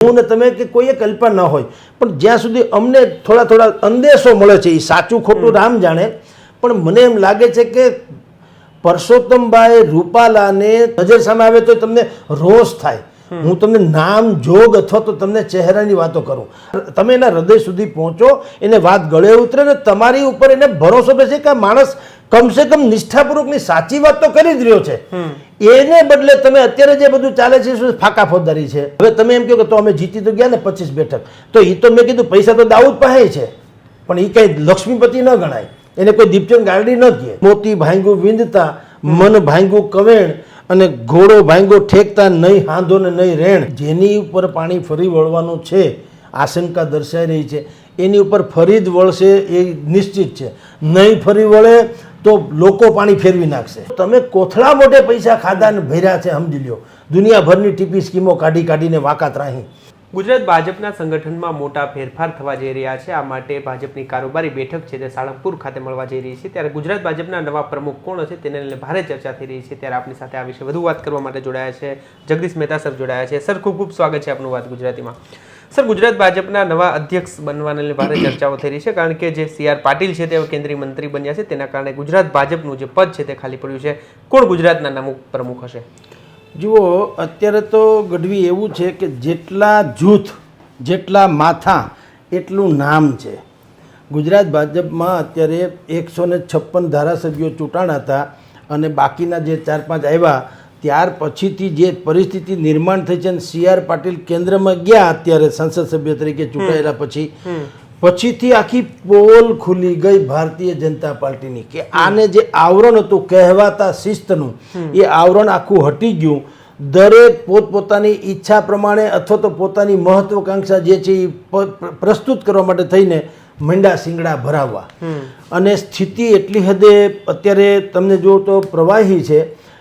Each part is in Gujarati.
હું ને તમે કે કોઈએ કલ્પના ન હોય. પણ જ્યાં સુધી અમને થોડા થોડા અંદેશો મળે છે એ સાચું ખોટું રામ જાણે પણ મને એમ લાગે છે કે પરસોત્તમભાઈ રૂપાલાને નજર સામે આવે તો તમને રોષ થાય. હું તમને નામ, જોગ અથવા તો તમને ચહેરાની વાતો કરું. તમે એના હૃદય સુધી પહોંચો, એને વાત ગળે ઉતરે ને તમારી ઉપર એને ભરોસો બેસે કે માણસ કમસે કમ નિષ્ઠાપૂર્વકની સાચી વાત તો કરી જ રહ્યો છે. એને બદલે તમે અત્યારે જે બધું ચાલે છે શું ફાકા ફોજદારી છે. હવે તમે એમ કહો કે તો અમે જીતી તો ગયા ને પચીસ બેઠક. તો એ તો મેં કીધું પૈસા તો દાઉદ પાસે છે. પણ એ કઈ લક્ષ્મીપતિ ન ગણાય. એને કોઈ દીપચંદ ગારડી ન કહે. મોતી ભાંગું વિંદતા મન ભાંગું કવેણ અને ઘોડો ભાંગો ઠેકતા નહીં, હાંધો ને નહીં રેણ. જેની ઉપર પાણી ફરી વળવાનું છે, આશંકા દર્શાઈ રહી છે. એની ઉપર ફરી જ વળશે એ નિશ્ચિત છે. નહીં ફરી વળે તો લોકો પાણી ફેરવી નાખશે. તમે કોથળા મોટે પૈસા ખાધા ભર્યા છે, સમજી લ્યો. દુનિયાભરની ટીપી સ્કીમો કાઢી કાઢીને વાકાત રાહી. ગુજરાત ભાજપના સંગઠનમાં મોટા ફેરફાર થવા જઈ રહ્યા છે. આ માટે ભાજપની કારોબારી બેઠક છે તે સાળંગપુર ખાતે મળવા જઈ રહી છે. ત્યારે ગુજરાત ભાજપના નવા પ્રમુખ કોણ હશે તેને લઈને ભારે ચર્ચા થઈ રહી છે. ત્યારે આપણી સાથે આ વિશે વધુ વાત કરવા માટે જોડાયા છે. જગદીશ મહેતા સર જોડાયા છે. સર, ખૂબ ખૂબ સ્વાગત છે આપનું વાત ગુજરાતીમાં. સર, ગુજરાત ભાજપના નવા અધ્યક્ષ બનવાને ભારે ચર્ચાઓ થઈ રહી છે. કારણ કે જે સી આર પાટીલ છે તેઓ કેન્દ્રીય મંત્રી બન્યા છે. તેના કારણે ગુજરાત ભાજપનું જે પદ છે તે ખાલી પડ્યું છે. કોણ ગુજરાતના નમુક પ્રમુખ હશે? જુઓ અત્યારે તો ગઢવી એવું છે કે જેટલા જૂથ જેટલા માથા એટલું નામ છે. ગુજરાત ભાજપમાં અત્યારે એકસો ને છપ્પન ધારાસભ્યો ચૂંટાણા હતા અને બાકીના જે ચાર પાંચ આવ્યા ત્યાર પછીથી જે પરિસ્થિતિ નિર્માણ થઈ છે અને સી આર પાટીલ કેન્દ્રમાં ગયા અત્યારે સંસદ સભ્ય તરીકે ચૂંટાયેલા પછી પછીથી આખી પોલ ખુલી ગઈ ભારતીય જનતા પાર્ટીની કે આને જે આવરણ હતું કહેવાતા શિસ્તનું એ આવરણ આખું હટી ગયું. દરેક પોતપોતાની ઈચ્છા પ્રમાણે અથવા તો પોતાની મહત્વકાંક્ષા જે છે એ પ્રસ્તુત કરવા માટે થઈને મંડા સિંગડા ભરાવવા. અને સ્થિતિ એટલી હદે અત્યારે તમને જો તો પ્રવાહી છે.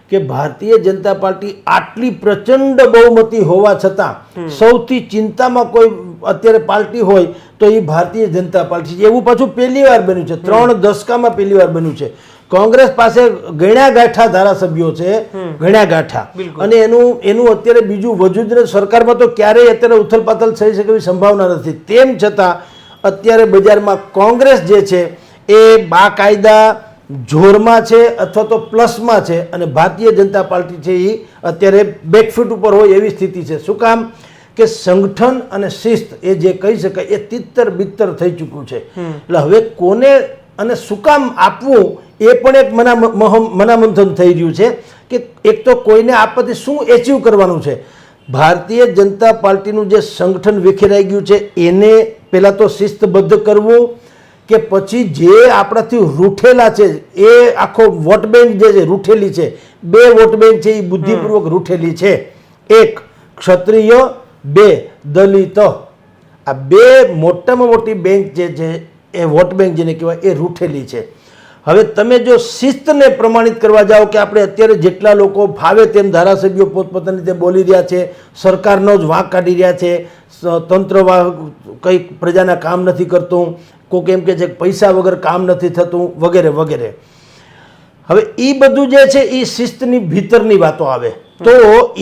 કે ભારતીય જનતા પાર્ટી આટલી પ્રચંડ બહુમતી હોવા છતાં સૌથી ચિંતામાં કોઈ અત્યારે પાર્ટી હોય તો એ ભારતીય જનતા પાર્ટી છે. એવું પાછું પહેલી વાર બન્યું છે. ત્રણ દશકામાં પહેલી વાર બન્યું છે. કોંગ્રેસ પાસે ગણ્યા ગાંઠા ધારાસભ્યો છે. ગણ્યા ગાંઠા. અને એનું એનું અત્યારે બીજું વજૂદ સરકારમાં તો ક્યારેય અત્યારે ઉથલપાથલ થઈ શકે એવી સંભાવના નથી. તેમ છતાં અત્યારે બજારમાં કોંગ્રેસ જે છે એ બાકાયદા જોરમાં છે અથવા તો પ્લસમાં છે અને ભારતીય જનતા પાર્ટી છે એ અત્યારે બેકફૂટ ઉપર હોય એવી સ્થિતિ છે. શું કામ? કે સંગઠન અને શિસ્ત એ જે કહી શકાય એ તિત્તર બિત્તર થઈ ચૂક્યું છે. એટલે હવે કોને અને શું કામ આપવું એ પણ એક મના મનામંથન થઈ રહ્યું છે કે એક તો કોઈને આપવાથી શું એચીવ કરવાનું છે? ભારતીય જનતા પાર્ટીનું જે સંગઠન વિખેરાઈ ગયું છે એને પહેલાં તો શિસ્તબદ્ધ કરવું કે પછી જે આપણાથી રૂઠેલા છે એ આખો વોટ બેંક જે છે રૂઠેલી છે બે વોટ બેંક છે એ બુદ્ધિપૂર્વક રૂઠેલી છે. એક ક્ષત્રિય બે દલિત. આ બે મોટામાં મોટી બેંક જે છે એ વોટ બેંક જેને કહેવાય એ રૂઠેલી છે. હવે તમે જો શિસ્તને પ્રમાણિત કરવા જાઓ કે આપણે અત્યારે જેટલા લોકો ફાવે તેમ ધારાસભ્યો પોતપોતાની રીતે બોલી રહ્યા છે સરકારનો જ વાંક કાઢી રહ્યા છે તંત્ર કંઈક પ્રજાના કામ નથી કરતું કોઈક એમ કે છે પૈસા વગર કામ નથી થતું, વગેરે વગેરે. હવે એ બધું જે છે એ શિસ્તની, ભીતરની વાતો આવે. તો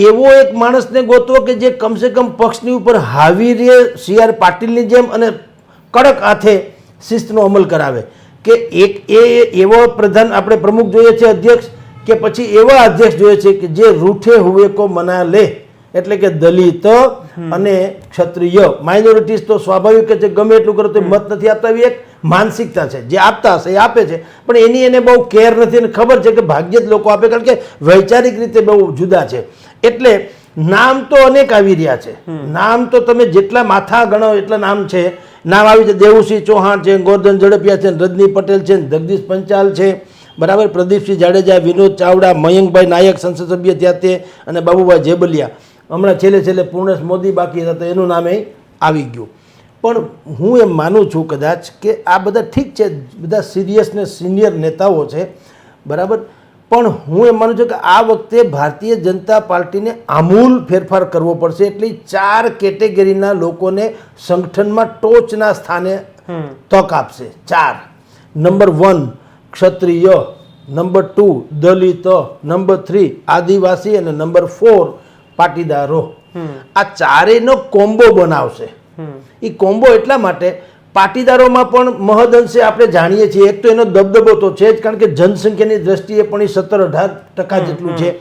એવો એક માણસને ગોતવો કે જે કમસે કમ પક્ષની ઉપર હાવી રે સી આર પાટીલની જેમ અને કડક હાથે શિસ્તનો અમલ કરાવે. કે એક એ એવો પ્રધાન આપણે પ્રમુખ જોઈએ છે, અધ્યક્ષ, કે પછી એવા અધ્યક્ષ જોઈએ છે કે જે રૂઠે હુએ કો મના લે. એટલે કે દલિત અને ક્ષત્રિય. માઇનોરિટીઝ તો સ્વાભાવિક છે ગમે એટલું કરો તો મત નથી આપતા. એવી એક માનસિકતા છે. જે આપતા હશે એ આપે છે. પણ એની એને બહુ કેર નથી અને ખબર છે કે ભાગ્યે જ લોકો આપે. કારણ કે વૈચારિક રીતે બહુ જુદા છે. એટલે નામ તો અનેક આવી રહ્યા છે. નામ તો તમે જેટલા માથા ગણો એટલા નામ છે. નામ આવી છે. દેવુસિંહ ચૌહાણ છે ગોરધન ઝડપિયા છે રજની પટેલ છે જગદીશ પંચાલ છે. બરાબર? પ્રદીપસિંહ જાડેજા વિનોદ ચાવડા મયંકભાઈ નાયક સંસદ સભ્ય થયા તે અને બાબુભાઈ જેબલિયા. હમણાં છેલ્લે છેલ્લે પૂર્ણેશ મોદી બાકી હતા તો એનું નામ એ આવી ગયું. પણ હું એમ માનું છું કદાચ કે આ બધા ઠીક છે બધા સિરિયસ ને સિનિયર નેતાઓ છે બરાબર? પણ હું એમ માનું છું કે આ વખતે ભારતીય જનતા પાર્ટીને આમૂલ ફેરફાર કરવો પડશે એટલે ચાર કેટેગરીના લોકોને સંગઠનમાં ટોચના સ્થાને તક આપશે. ચાર. નંબર વન ક્ષત્રિય. નંબર ટુ દલિત. નંબર થ્રી આદિવાસી. અને નંબર ફોર પાટીદારો. આ ચારેયનો કોમ્બો બનાવશે. એ કોમ્બો એટલા માટે પાટીદારોમાં પણ મહદઅંશે આપણે જાણીએ છીએ. એક તો એનો દબદબો તો છે જ કારણ કે જનસંખ્યાની દ્રષ્ટિએ પણ એ સત્તર અઢાર ટકા જેટલું છે.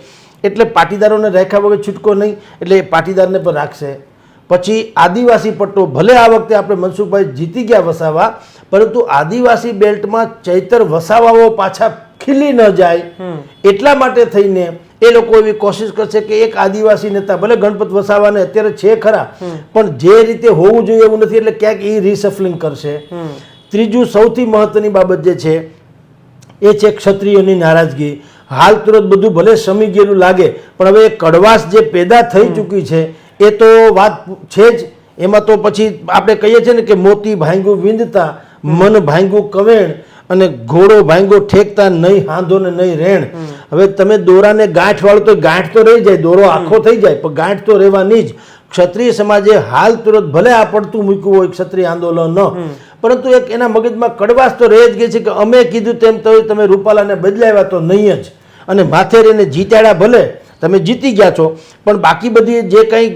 એટલે પાટીદારોને રાખ્યા વગર છૂટકો નહીં એટલે એ પાટીદારને પણ રાખશે. પછી આદિવાસી પટ્ટો ભલે આ વખતે આપણે મનસુખભાઈ જીતી ગયા વસાવા પરંતુ આદિવાસી બેલ્ટમાં ચૈતર વસાવાઓ પાછા ખીલી ન જાય એટલા માટે થઈને એ લોકો એવી કોશિશ કરશે કે એક આદિવાસી નેતા ભલે ગણપત વસાવાને અત્યારે છે ખરા પણ જે રીતે હોવું જોઈએ એવું નથી એટલે ક્યાંક એ રિસફલિંગ કરશે. ત્રીજું સૌથી મહત્વની બાબત જે છે એ છે ક્ષત્રિયોની નારાજગી. હાલ તુરંત બધું ભલે સમી ગયેલું લાગે પણ હવે એ કડવાશ જે પેદા થઈ ચૂકી છે એ તો વાત છે જ. એમાં તો પછી આપણે કહીએ છીએ ને કે મોતી ભાંગું વિંદતા મન ભાંગું કવેણ અને ઘોડો ભાંગો ઠેકતા નહીં હાંધો ને નહીં રેણ. હવે તમે દોરાને ગાંઠ વાળો તો ગાંઠ તો રહી જાય, દોરો આખો થઈ જાય, પણ ગાંઠ તો રહેવાની જ. ક્ષત્રિય સમાજે હાલ તુરત ભલે આ પડતું મૂક્યું હોય ક્ષત્રિય આંદોલન પરંતુ એક એના મગજમાં કડવાશ તો રહી જ ગઈ છે કે અમે કીધું તેમ તો તમે રૂપાલાને બદલાવ્યા તો નહીં જ. અને માથે રહીને જીત્યાડા ભલે, તમે જીતી ગયા છો, પણ બાકી બધી જે કંઈ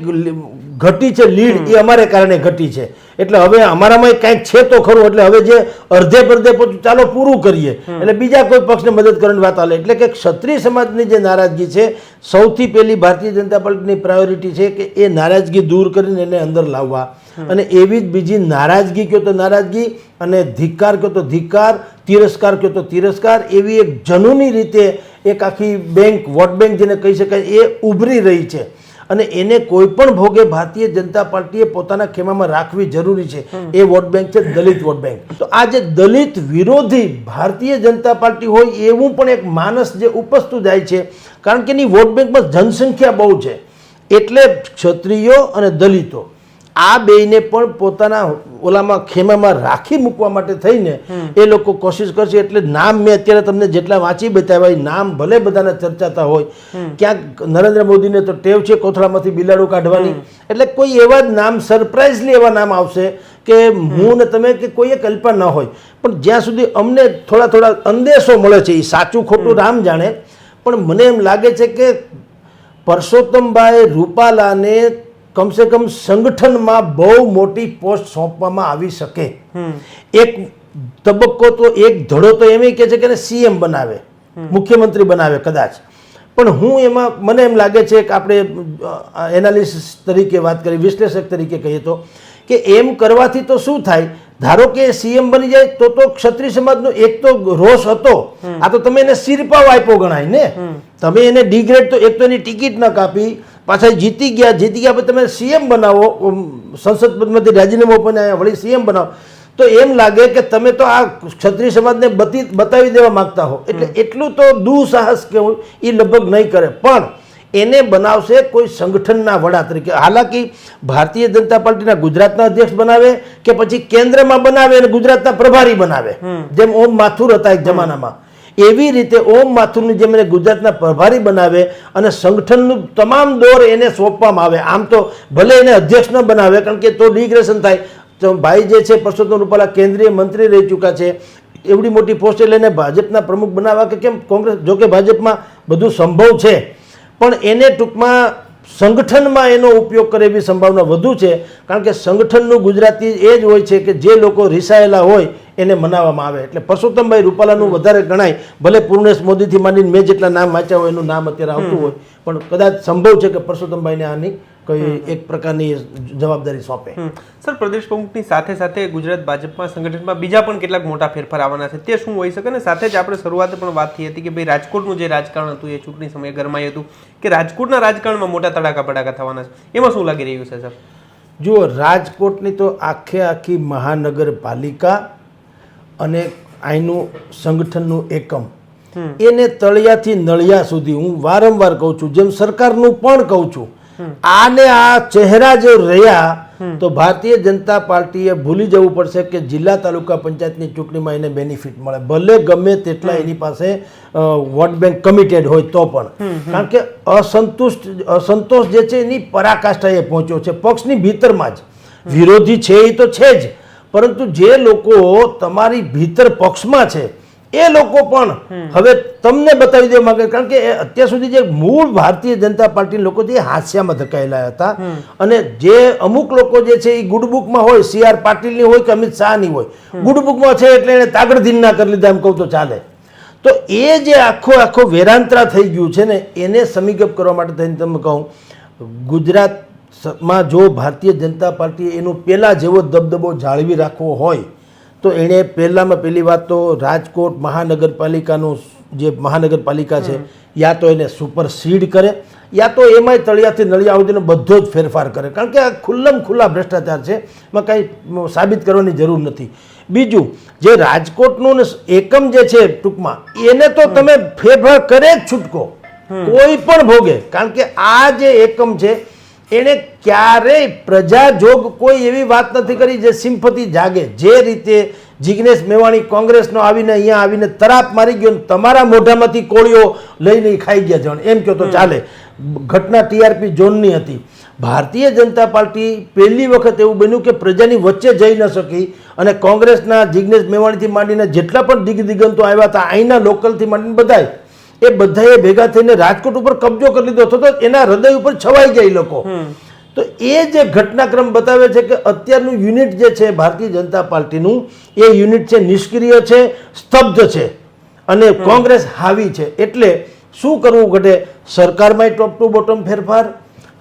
ઘટી છે લીડ એ અમારે કારણે ઘટી છે. એટલે હવે અમારામાં કંઈક છે તો ખરું એટલે હવે જે અર્ધે પરધે ચાલો પૂરું કરીએ. એટલે બીજા કોઈ પક્ષને મદદ કરવાની વાત આવે એટલે કે ક્ષત્રિય સમાજની જે નારાજગી છે સૌથી પહેલી ભારતીય જનતા પાર્ટીની પ્રાયોરિટી છે કે એ નારાજગી દૂર કરીને એને અંદર લાવવા. અને એવી જ બીજી નારાજગી કહો તો નારાજગી અને ધિક્કાર કહો તો ધિક્કાર તિરસ્કાર કહો તો તિરસ્કાર એવી એક જનૂની રીતે એક આખી બેંક વોટ બેંક જેને કહી શકાય એ ઉભરી રહી છે. અને એને કોઈ પણ ભોગે ભારતીય જનતા પાર્ટીએ પોતાના ખેમામાં રાખવી જરૂરી છે. એ વોટ બેંક છે દલિત વોટ બેંક. તો આ જે દલિત વિરોધી ભારતીય જનતા પાર્ટી હોય એવું પણ એક માનસ જે ઉપસતું જાય છે કારણ કે એની વોટ બેંકમાં જનસંખ્યા બહુ છે. એટલે ક્ષત્રિયો અને દલિતો. આ બેયને પણ પોતાના ઓલામાં ખેમામાં રાખી મૂકવા માટે થઈને એ લોકો કોશિશ કરશે એટલે નામ મેં અત્યારે તમને જેટલા વાંચી બતાવ્યા નામ ભલે બધાને ચર્ચાતા હોય. ક્યાંક નરેન્દ્ર મોદીને તો ટેવ છે કોથળામાંથી બિલાડું કાઢવાની. એટલે કોઈ એવા જ નામ સરપ્રાઇઝલી એવા નામ આવશે કે હું ને તમે કે કોઈએ કલ્પના ન હોય. પણ જ્યાં સુધી અમને થોડા થોડા અંદેશો મળે છે એ સાચું ખોટું રામ જાણે. પણ મને એમ લાગે છે કે પરસોત્તમભાઈ રૂપાલાને કમસે કમ સંગઠનમાં બહુ મોટી પોસ્ટ સોંપવામાં આવી શકે. એક તબક્કો તો એક ધડો તો એમ કે છે કે સીએમ બનાવે મુખ્યમંત્રી બનાવે કદાચ. પણ હું એમાં મને એમ લાગે છે કે આપણે એનાલિસિસ તરીકે વાત કરી વિશ્લેષક તરીકે કહીએ તો કે એમ કરવાથી તો શું થાય? ધારો કે સીએમ બની જાય તો તો ક્ષત્રિય સમાજનો એક તો રોષ હતો. આ તો તમે એને સિરપાવ આપ્યો ગણાય ને. તમે એને ડિગ્રેડ તો એક તો એની ટિકિટ ન કાપી પાછા જીતી ગયા જીતી ગયા પછી તમે સીએમ બનાવો સંસદ પદમાંથી રાજીનામું આપીને આવ્યા વળી સીએમ બનાવો. તો એમ લાગે કે તમે તો આ ક્ષત્રિય સમાજને બતી બતાવી દેવા માંગતા હો. એટલે એટલું તો દુઃસાહસ કેવું એ લગભગ નહીં કરે. પણ એને બનાવશે કોઈ સંગઠનના વડા તરીકે. હાલાકી ભારતીય જનતા પાર્ટીના ગુજરાતના અધ્યક્ષ બનાવે કે પછી કેન્દ્રમાં બનાવે અને ગુજરાતના પ્રભારી બનાવે. જેમ ઓમ માથુર હતા એક જમાનામાં. એવી રીતે ઓમ માથુરની જેમ એને ગુજરાતના પ્રભારી બનાવે અને સંગઠનનું તમામ દોર એને સોંપવામાં આવે. આમ તો ભલે એને અધ્યક્ષ ન બનાવે, કારણ કે તો ડિગ્રેશન થાય. તો ભાઈ જે છે, પરસોત્તમ રૂપાલા કેન્દ્રીય મંત્રી રહી ચૂક્યા છે. એવડી મોટી પોસ્ટે લઈને ભાજપના પ્રમુખ બનાવવા કે કેમ? કોંગ્રેસ જોકે ભાજપમાં બધું સંભવ છે. પણ એને ટૂંકમાં સંગઠનમાં એનો ઉપયોગ કરે એવી સંભાવના વધુ છે કારણ કે સંગઠનનું ગુજરાતી એ જ હોય છે કે જે લોકો રિસાયેલા હોય એને મનાવવામાં આવે. એટલે પરસોત્તમભાઈ રૂપાલાનું વધારે ગણાય. ભલે પૂર્ણેશ મોદીથી માંડીને મેં જેટલા નામ વાંચ્યા હોય એનું નામ અત્યારે આવતું હોય પણ કદાચ સંભવ છે કે પરસોત્તમભાઈને આની કોઈ એક પ્રકારની જવાબદારી સોંપે. સર પ્રદેશ પ્રમુખની સાથે સાથે ગુજરાત ભાજપમાં સંગઠનમાં બીજા પણ કેટલાક મોટા ફેરફાર આવવાના છે તે શું હોઈ શકે? ને સાથે જ આપણે શરૂઆત પણ વાત થઈ હતી કે ભાઈ રાજકોટનું જે રાજકારણ હતું એ ચૂંટણી સમયે ગરમાયું હતું કે રાજકોટના રાજકારણમાં મોટા તડાકા પડાકા થવાના છે. એમાં શું લાગી રહ્યું છે સર? જુઓ રાજકોટની તો આખે આખી મહાનગરપાલિકા અને અહીંનું સંગઠનનું એકમ. એને તળિયાથી નળિયા સુધી હું વારંવાર કહું છું જેમ સરકારનું પણ કહું છું આને આ ચહેરા જો રહ્યા તો ભારતીય જનતા પાર્ટીએ ભૂલી જવું પડશે કે જિલ્લા તાલુકા પંચાયતની ચૂંટણીમાં એને બેનિફિટ મળે. ભલે ગમે તેટલા એની પાસે વોટ બેંક કમિટેડ હોય તો પણ. કારણ કે અસંતુષ્ટ અસંતોષ જે છે એની પરાકાષ્ઠાએ પહોંચ્યો છે. પક્ષની ભીતરમાં જ. વિરોધી છે એ તો છે જ. પરંતુ જે લોકો તમારી ભીતર પક્ષમાં છે એ લોકો પણ હવે તમને બતાવી દેવા માંગે કારણ કે અત્યાર સુધી જે મૂળ ભારતીય જનતા પાર્ટી લોકો જે હાસ્યામાં ધકાયેલા હતા. અને જે અમુક લોકો જે છે એ ગુડબુકમાં હોય સી આર પાટીલની હોય કે અમિત શાહની હોય ગુડબુકમાં છે એટલે એને તાગડધીન ના કરી લીધા એમ કહું તો ચાલે. તો એ જે આખો આખો વેરાંતરા થઈ ગયું છે ને એને સમીગપ કરવા માટે થઈને તમે કહું ગુજરાતમાં જો ભારતીય જનતા પાર્ટી એનું પહેલાં જેવો દબદબો જાળવી રાખવો હોય તો એણે પહેલાંમાં પહેલી વાત તો રાજકોટ મહાનગરપાલિકાનું જે મહાનગરપાલિકા છે યા તો એને સુપરસીડ કરે યા તો એમાંય તળિયાથી નળિયા સુધીનો બધો જ ફેરફાર કરે. કારણ કે આ ખુલ્લમ ખુલ્લા ભ્રષ્ટાચાર છે એમાં કાંઈ સાબિત કરવાની જરૂર નથી. બીજું જે રાજકોટનું ને એકમ જે છે ટૂંકમાં એને તો તમે ફેરફાર કરે જ છૂટકો. કોઈ પણ ભોગે. કારણ કે આ જે એકમ છે એણે ક્યારેય પ્રજા જોગ કોઈ એવી વાત નથી કરી જે સિમ્પતિ જાગે. જે રીતે જિગ્નેશ મેવાણી કોંગ્રેસનો આવીને અહીંયા આવીને તરાપ મારી ગયો તમારા મોઢામાંથી કોળીઓ લઈને ખાઈ ગયા જણ એમ કહો તો ચાલે. ઘટના ટીઆરપી ઝોનની હતી. ભારતીય જનતા પાર્ટી પહેલી વખત એવું બન્યું કે પ્રજાની વચ્ચે જઈ ન શકી અને કોંગ્રેસના જિગ્નેશ મેવાણીથી માંડીને જેટલા પણ દિગ દિગંતો આવ્યા હતા અહીંના લોકલથી માંડીને બધાય એ બધાએ ભેગા થઈને રાજકોટ ઉપર કબજો કરી લીધો હતો તો એના હૃદય ઉપર છવાઈ ગયા એ લોકો. તો એ જે ઘટનાક્રમ બતાવે છે કે અત્યારનું યુનિટ જે છે ભારતીય જનતા પાર્ટીનું એ યુનિટ છે નિષ્ક્રિય છે સ્તબ્ધ છે અને કોંગ્રેસ હાવી છે. એટલે શું કરવું ઘટે? સરકારમાંય ટોપ ટુ બોટમ ફેરફાર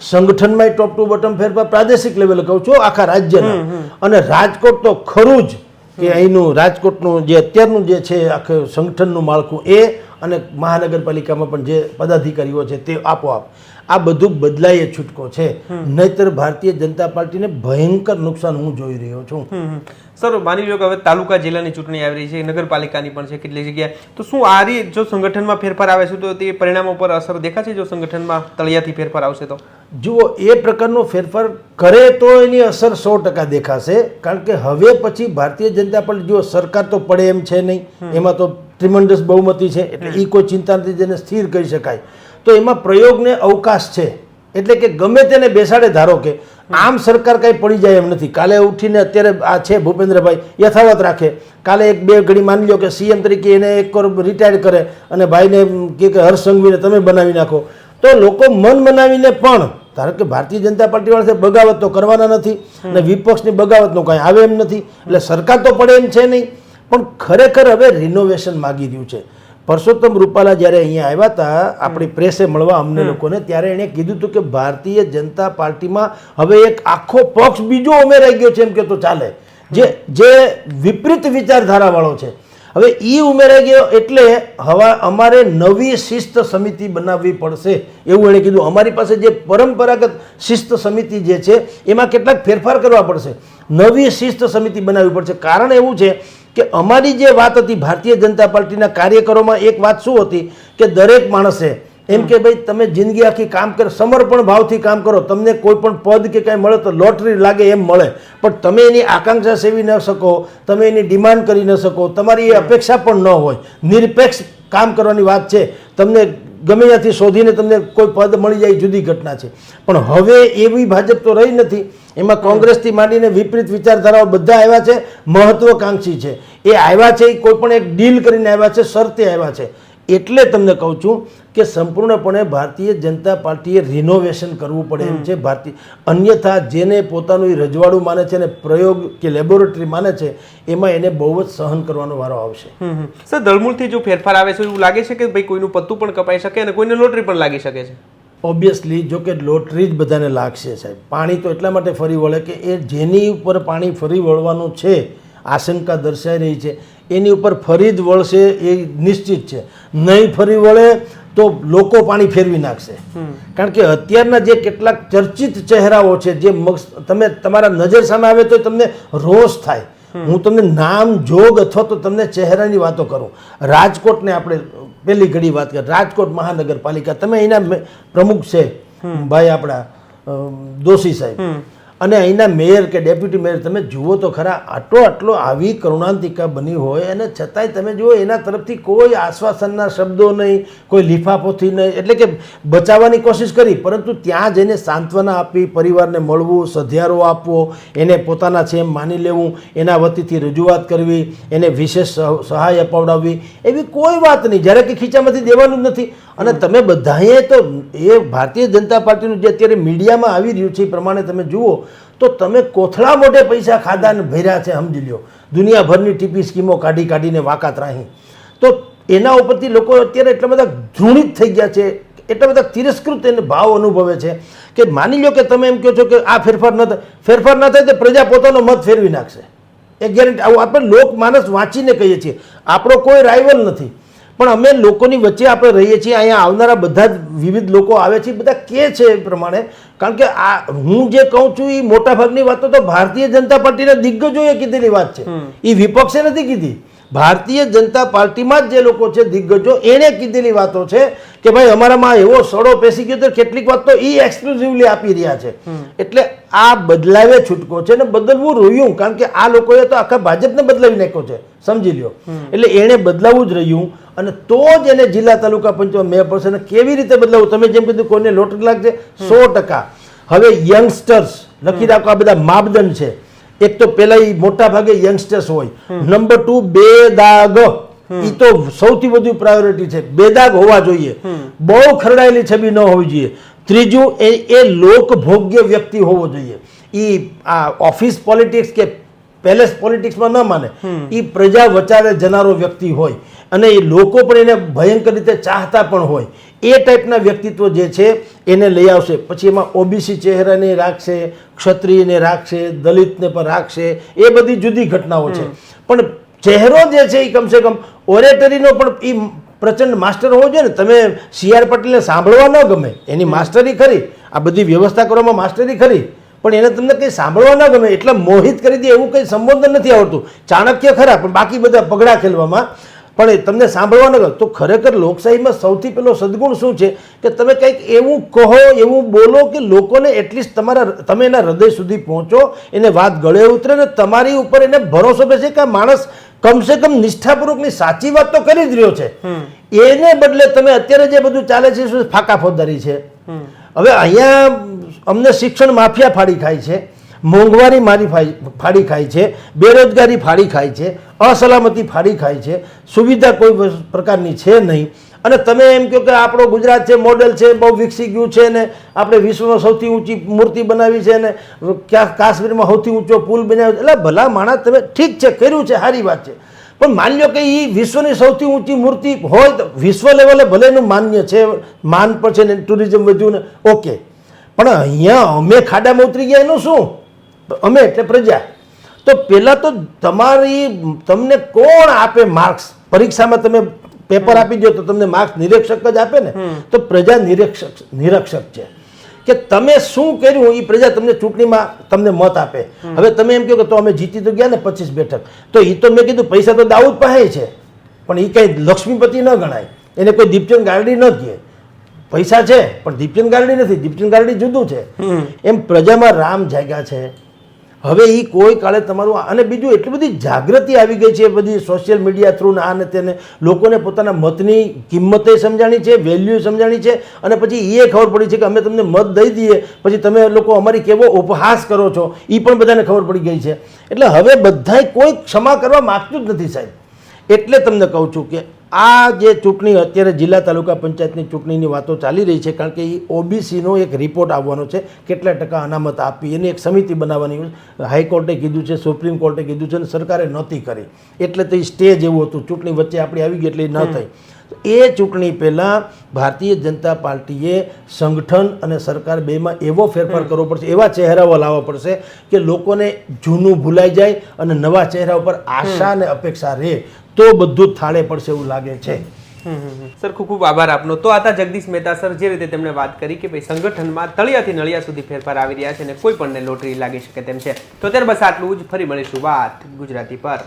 સંગઠનમાંય ટોપ ટુ બોટમ ફેરફાર પ્રાદેશિક લેવલે કહું છું આખા રાજ્યના. અને રાજકોટ તો ખરું જ કે અહીંનું રાજકોટનું જે અત્યારનું જે છે આખું સંગઠનનું માળખું એ અને મહાનગરપાલિકામાં પણ જે પદાધિકારીઓ છે તે આપોઆપ આ બધું બદલાય છૂટકો છે. નહીતર ભારતીય જનતા પાર્ટીને ભયંકર નુકસાન હું જોઈ રહ્યો છું. સર માની લો કે હવે તાલુકા જિલ્લાની ચૂંટણી આવી રહી છે નગરપાલિકાની પણ છે કેટલી જગ્યાએ. તો શું આ રીતે જો સંગઠનમાં ફેરફાર આવે છે તો તે પરિણામો પર અસર દેખાશે જો સંગઠનમાં તળિયાથી ફેરફાર આવશે તો? જુઓ એ પ્રકારનો ફેરફાર કરે તો એની અસર સો ટકા દેખાશે. કારણ કે હવે પછી ભારતીય જનતા પાર્ટી જુઓ સરકાર તો પડે એમ છે નહીં એમાં તો ટ્રિમન્ડસ બહુમતી છે એટલે એ કોઈ ચિંતા નથી જેને સ્થિર કરી શકાય. તો એમાં પ્રયોગને અવકાશ છે. એટલે કે ગમે તેને બેસાડે, ધારો કે આમ સરકાર કાંઈ પડી જાય એમ નથી. કાલે ઉઠીને અત્યારે આ છે ભૂપેન્દ્રભાઈ, યથાવત રાખે. કાલે એક બે ઘડી માની લો કે સીએમ તરીકે એને એક રિટાયર કરે અને ભાઈને કે હર્ષ સંઘવીને તમે બનાવી નાખો. તો લોકો મન બનાવીને પણ, ધારો કે ભારતીય જનતા પાર્ટી વાળા બગાવત તો કરવાના નથી અને વિપક્ષની બગાવતનું કાંઈ આવે એમ નથી. એટલે સરકાર તો પડે એમ છે નહીં. પણ ખરેખર હવે રિનોવેશન માગી રહ્યું છે. પરસોત્તમ રૂપાલા જ્યારે અહીંયા આવ્યા હતા આપણી પ્રેસે મળવા અમને લોકોને ત્યારે એણે કીધું હતું કે ભારતીય જનતા પાર્ટીમાં હવે એક આખો પક્ષ બીજો ઉમેરાઈ ગયો છે એમ કે તો ચાલે. જે જે વિપરીત વિચારધારાવાળો છે. હવે એ ઉમેરાઈ ગયો એટલે હવે અમારે નવી શિસ્ત સમિતિ બનાવવી પડશે એવું એણે કીધું. અમારી પાસે જે પરંપરાગત શિસ્ત સમિતિ જે છે એમાં કેટલાક ફેરફાર કરવા પડશે. નવી શિસ્ત સમિતિ બનાવવી પડશે. કારણ એવું છે કે અમારી જે વાત હતી ભારતીય જનતા પાર્ટીના કાર્યકરોમાં એક વાત શું હતી કે દરેક માણસે એમ કે ભાઈ તમે જિંદગી આખી કામ કરો, સમર્પણ ભાવથી કામ કરો, તમને કોઈ પણ પદ કે કાંઈ મળે તો લોટરી લાગે એમ મળે. પણ તમે એની આકાંક્ષા સેવી ન શકો, તમે એની ડિમાન્ડ કરી ન શકો, તમારી એ અપેક્ષા પણ ન હોય. નિરપેક્ષ કામ કરવાની વાત છે. તમને ગમે ત્યાંથી શોધીને તમને કોઈ પદ મળી જાય જુદી ઘટના છે. પણ હવે એવી ભાજપ તો રહી નથી. એમાં કોંગ્રેસથી માંડીને વિપરીત વિચારધારાઓ બધા આવ્યા છે. મહત્વકાંક્ષી છે. એ આવ્યા છે, એ કોઈ પણ એક ડીલ કરીને આવ્યા છે, શરતે આવ્યા છે. એટલે તમને કહું છું કે સંપૂર્ણપણે ભારતીય જનતા પાર્ટીએ રિનોવેશન કરવું પડે એમ છે ભારતીય અન્યથા જેને પોતાનું રજવાડું માને છે અને પ્રયોગ કે લેબોરેટરી માને છે એમાં એને બહુ જ સહન કરવાનો વારો આવશે. સર ધળમૂળથી જો ફેરફાર આવે છે એવું લાગે છે કે ભાઈ કોઈનું પત્તું પણ કપાઈ શકે અને કોઈને લોટરી પણ લાગી શકે છે? ઓબ્વિયસલી જો કે લોટરી જ બધાને લાગશે સાહેબ. પાણી તો એટલા માટે ફરી વળે કે એ જેની ઉપર પાણી ફરી વળવાનું છે આશંકા દર્શાઈ રહી છે. એની ઉપર ફરી જ વળશે એ નિશ્ચિત છે. નહીં ફરી વળે તો લોકો પાણી ફેરવી નાખશે. કારણ કે અત્યારના જે કેટલાક ચર્ચિત ચહેરાઓ છે જે તમે તમારા નજર સામે આવે તો તમને રોષ થાય. હું તમને નામ જોગ અથવા તો તમને ચહેરાની વાતો કરું. રાજકોટને આપણે પહેલી ઘડી વાત કરીએ. રાજકોટ મહાનગરપાલિકા. તમે એના પ્રમુખ છે. ભાઈ આપણા દોશી સાહેબ. અને અહીંના મેયર કે ડેપ્યુટી મેયર, તમે જુઓ તો ખરા, આટલો આટલો આવી કરુણાંતિકા બની હોય અને છતાંય તમે જુઓ એના તરફથી કોઈ આશ્વાસનના શબ્દો નહીં, કોઈ લિફાફોથી નહીં, એટલે કે બચાવવાની કોશિશ કરી, પરંતુ ત્યાં જઈને સાંત્વના આપી, પરિવારને મળવું, સધિયારો આપવો, એને પોતાના છે એમ માની લેવું, એના વતીથી રજૂઆત કરવી, એને વિશેષ સહ- સહાય અપાવડાવવી, એવી કોઈ વાત નહીં. જ્યારે કે ખીચામાંથી દેવાનું જ નથી. અને તમે બધાએ તો એ ભારતીય જનતા પાર્ટીનું જે અત્યારે મીડિયામાં આવી રહ્યું છે એ પ્રમાણે તમે જુઓ, તો તમે કોથળા મોટે પૈસા ખાધા ને ભર્યા છે, સમજી લ્યો. દુનિયાભરની ટીપી સ્કીમો કાઢી કાઢીને વાકાત રાહી. તો એના ઉપરથી લોકો અત્યારે એટલા બધા ધૃણિત થઈ ગયા છે, એટલા બધા તિરસ્કૃત એને ભાવ અનુભવે છે, કે માની લો કે તમે એમ કહો છો કે આ ફેરફાર ન થાય. ફેરફાર ન થાય તો પ્રજા પોતાનો મત ફેરવી નાખશે. એ ગેરંટી આવું આપણે લોકમાનસ વાંચીને કહીએ છીએ. આપણો કોઈ રાઇવલ નથી. પણ અમે લોકોની વચ્ચે આપણે રહીએ છીએ અહીંયા આવનારા બધા જ વિવિધ લોકો આવે છે બધા કે છે એ પ્રમાણે. કારણ કે આ હું જે કહું છું એ મોટાભાગની વાતો તો ભારતીય જનતા પાર્ટીના દિગ્ગજોએ કીધેલી વાત છે. એ વિપક્ષે નથી કીધી. ભારતીય જનતા પાર્ટીમાં જ જે લોકો છે દિગ્ગજો એણે કીધેલી વાતો છે કે ભાઈ અમારામાં એવો સડો પેસી ગયો તો કેટલીક વાત તો એ એક્સક્લુઝિવલી આપી રહ્યા છે. એટલે આ બદલાવે છૂટકો છે ને બદલવું રહ્યું કારણ કે આ લોકોએ તો આખા ભાજપને બદલાવી નાખ્યો છે સમજી લ્યો. એટલે એણે બદલાવું જ રહ્યું. અને તો જ એને જિલ્લા તાલુકા પંચાયત મેયર પડશે. કેવી રીતે બદલાવું? તમે જેમ કીધું કોઈને લોટરી લાગશે સો ટકા. હવે યંગસ્ટર્સ લખી રાખો આ બધા માપદંડ છે. એક તો પેલા મોટા ભાગે યંગસ્ટર્સ હોય. Number two બેદાગ. એ તો સૌથી વધુ પ્રાયોરિટી છે. બેદાગ હોવા જોઈએ. બહુ ખરડાયેલી છબી ન હોવી જોઈએ. ત્રીજું એ એ લોકભોગ્ય વ્યક્તિ હોવો જોઈએ. ઈ આ ઓફિસ પોલિટિક્સ કે પેલેસ પોલિટિક્સમાં ન માને. એ પ્રજા વચારે જનારો વ્યક્તિ હોય. અને એ લોકો પણ એને ભયંકર રીતે ચાહતા પણ હોય. એ ટાઈપના વ્યક્તિત્વ જે છે એને લઈ આવશે. પછી એમાં ઓબીસી ચહેરાને રાખશે ક્ષત્રિયને રાખશે દલિતને પણ રાખશે. એ બધી જુદી ઘટનાઓ છે. પણ ચહેરો જે છે એ કમસે કમ ઓરેટરીનો પણ એ પ્રચંડ માસ્ટર હોવો જોઈએ ને. તમે સી આર પટેલને સાંભળવા ન ગમે. એની માસ્ટરી ખરી. આ બધી વ્યવસ્થા કરવામાં માસ્ટરી ખરી. પણ એને તમને કંઈ સાંભળવા ન ગમે એટલે મોહિત કરી દે એવું કંઈ સંબોધન નથી આવડતું. ચાણક્ય ખરા પણ બાકી બધા પગડા ખેલવામાં. પણ એ તમને સાંભળવા ન ગમે. તો ખરેખર લોકશાહીમાં સૌથી પહેલો સદગુણ શું છે? કે તમે કંઈક એવું કહો એવું બોલો કે લોકોને એટલીસ્ટ તમારા તમે એના હૃદય સુધી પહોંચો એને વાત ગળે ઉતરે ને તમારી ઉપર એને ભરોસો બેસે કે આ માણસ કમસે કમ નિષ્ઠાપૂર્વકની સાચી વાત તો કરી જ રહ્યો છે. એને બદલે તમે અત્યારે જે બધું ચાલે છે શું ફાકા ફોદારી છે. હવે અહીંયા અમને શિક્ષણ માફિયા ફાડી ખાય છે, મોંઘવારી મારી ફાડી ખાય છે, બેરોજગારી ફાડી ખાય છે, અસલામતી ફાડી ખાય છે, સુવિધા કોઈ પ્રકારની છે નહીં અને તમે એમ કહો કે આપણો ગુજરાત છે, મોડેલ છે, બહુ વિકસી ગયું છે ને, આપણે વિશ્વમાં સૌથી ઊંચી મૂર્તિ બનાવી છે ને, ક્યાં કાશ્મીરમાં સૌથી ઊંચો પુલ બનાવ્યો. એટલે ભલા માણસ તમે ઠીક છે, કર્યું છે, સારી વાત છે પણ માની લો કે એ વિશ્વની સૌથી ઊંચી મૂર્તિ હોય તો વિશ્વ લેવલે ભલે એનું માન્ય છે, માન પણ છે ને, ટુરિઝમ વધ્યું ને, ઓકે પણ અહીંયા અમે ખાડામાં ઉતરી ગયા એનું શું? અમે એટલે પ્રજા. તો પહેલાં તો તમારી તમને કોણ આપે માર્ક્સ? પરીક્ષામાં તમે પેપર આપી દો તો તમને માર્ક્સ નિરીક્ષક જ આપે ને. તો પ્રજા નિરીક્ષક નિરીક્ષક છે. કે તમે શું કર્યું? એ પ્રજા તમને ચૂંટણીમાં તમને મત આપે. હવે તમે એમ કહો કે તો અમે જીતી તો ગયા ને પચીસ બેઠક. તો એ તો મેં કીધું પૈસા તો દાઉદ પાસે છે. પણ એ કંઈ લક્ષ્મીપતિ ન ગણાય. એને કોઈ દીપચંદ ગાર્ડી ન કહે. પૈસા છે પણ દીપચંદ ગારડી નથી. દીપચંદ ગારડી જુદું છે. એમ પ્રજામાં રામ જાગ્યા છે. હવે એ કોઈ કાળે તમારું અને બીજું એટલી બધી જાગૃતિ આવી ગઈ છે બધી સોશિયલ મીડિયા થ્રુ ને આ ને તેને. લોકોને પોતાના મતની કિંમતે સમજાણી છે વેલ્યુ સમજાણી છે અને પછી એ ખબર પડી છે કે અમે તમને મત દઈ દઈએ પછી તમે લોકો અમારી કેવો ઉપહાસ કરો છો એ પણ બધાને ખબર પડી ગઈ છે. એટલે હવે બધાય કોઈ ક્ષમા કરવા માગતું જ નથી સાહેબ. એટલે તમને કહું છું કે આ જે ચૂંટણી અત્યારે જિલ્લા તાલુકા પંચાયતની ચૂંટણીની વાતો ચાલી રહી છે કારણ કે એ ઓબીસીનો એક રિપોર્ટ આવવાનો છે કેટલા ટકા અનામત આપી એની એક સમિતિ બનાવવાની હાઈકોર્ટે કીધું છે સુપ્રીમ કોર્ટે કીધું છે અને સરકારે નહોતી કરી. એટલે તો એ સ્ટે જેવું હતું. ચૂંટણી વચ્ચે આપણી આવી ગઈ એટલે ન થઈ. એ ચૂંટણી પહેલાં ભારતીય જનતા પાર્ટીએ સંગઠન અને સરકાર બેમાં એવો ફેરફાર કરવો પડશે એવા ચહેરાઓ લાવવા પડશે કે લોકોને જૂનું ભૂલાઈ જાય અને નવા ચહેરા ઉપર આશા અને અપેક્ષા રહે. તો બધું જ થાળે પડશે એવું લાગે છે. સર, ખૂબ ખૂબ આભાર આપનો. તો આતા જગદીશ મહેતા સર, જે રીતે તેમણે વાત કરી કે ભાઈ સંગઠનમાં તળિયાથી નળિયા સુધી ફેરફાર આવી રહ્યા છે અને કોઈ પણને લોટરી લાગી શકે તેમ છે. તો ત્યારે બસ આટલું જ. ફરી મળીશું વાત ગુજરાતી પર.